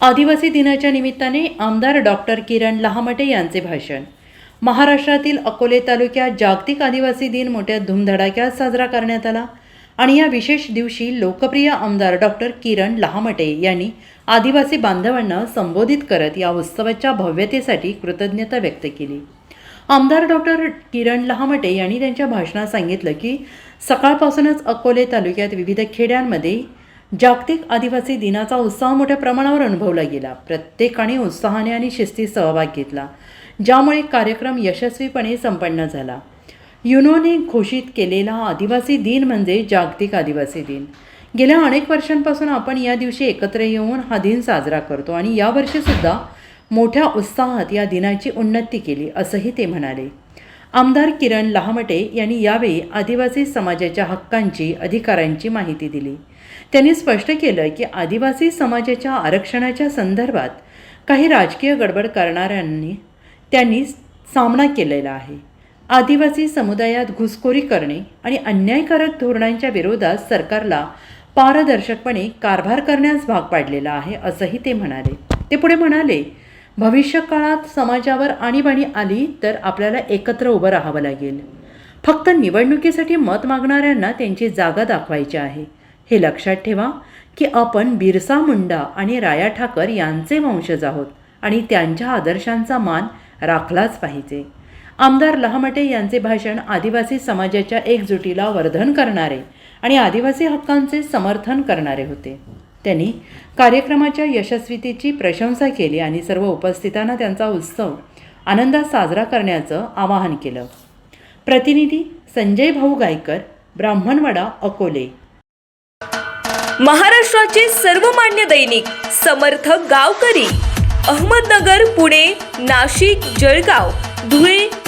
आदिवासी दिनाच्या निमित्ताने आमदार डॉक्टर किरण लहामटे यांचे भाषण. महाराष्ट्रातील अकोले तालुक्यात जागतिक आदिवासी दिन मोठ्या धुमधडाक्यात साजरा करण्यात आला आणि या विशेष दिवशी लोकप्रिय आमदार डॉक्टर किरण लहामटे यांनी आदिवासी बांधवांना संबोधित करत या उत्सवाच्या भव्यतेसाठी कृतज्ञता व्यक्त केली. आमदार डॉक्टर किरण लहामटे यांनी त्यांच्या भाषणात सांगितलं की सकाळपासूनच अकोले तालुक्यात विविध खेड्यांमध्ये जागतिक आदिवासी दिनाचा उत्साह मोठ्या प्रमाणावर अनुभवला गेला. प्रत्येकाने उत्साहाने आणि शिस्तीत सहभाग घेतला ज्यामुळे कार्यक्रम यशस्वीपणे संपन्न झाला. युनोने घोषित केलेला आदिवासी दिन म्हणजे जागतिक आदिवासी दिन. गेल्या अनेक वर्षांपासून आपण या दिवशी एकत्र येऊन हा दिन साजरा करतो आणि यावर्षीसुद्धा मोठ्या उत्साहात या दिनाची उन्नती केली असंही ते म्हणाले. आमदार किरण लहामटे यांनी यावेळी आदिवासी समाजाच्या हक्कांची अधिकारांची माहिती दिली. त्यांनी स्पष्ट केलं की आदिवासी समाजाच्या आरक्षणाच्या संदर्भात काही राजकीय गडबड करणाऱ्यांनी त्यांनी सामना केलेला आहे. आदिवासी समुदायात घुसखोरी करणे आणि अन्यायकारक धोरणांच्या विरोधात सरकारला पारदर्शकपणे कारभार करण्यास भाग पाडलेला आहे असंही ते म्हणाले. ते पुढे म्हणाले भविष्यकाळात समाजावर आणीबाणी आली तर आपल्याला एकत्र उभं राहावं लागेल. फक्त निवडणुकीसाठी मत मागणाऱ्यांना त्यांची जागा दाखवायची आहे. हे लक्षात ठेवा की आपण बिरसा मुंडा आणि राया ठाकर यांचे वंशज आहोत आणि त्यांच्या आदर्शांचा मान राखलाच पाहिजे. आमदार लहामटे यांचे भाषण आदिवासी समाजाच्या एकजुटीला वर्धन करणारे आणि आदिवासी हक्कांचे समर्थन करणारे होते. त्यांनी कार्यक्रमाच्या यशस्वीतेची प्रशंसा केली आणि सर्व उपस्थितांना त्यांचा उत्सव आनंदात साजरा करण्याचं आवाहन केलं. प्रतिनिधी संजय भाऊ गायकर ब्राह्मणवाडा अकोले. महाराष्ट्राचे सर्वमान्य दैनिक समर्थ गावकरी अहमदनगर पुणे नाशिक जळगाव धुळे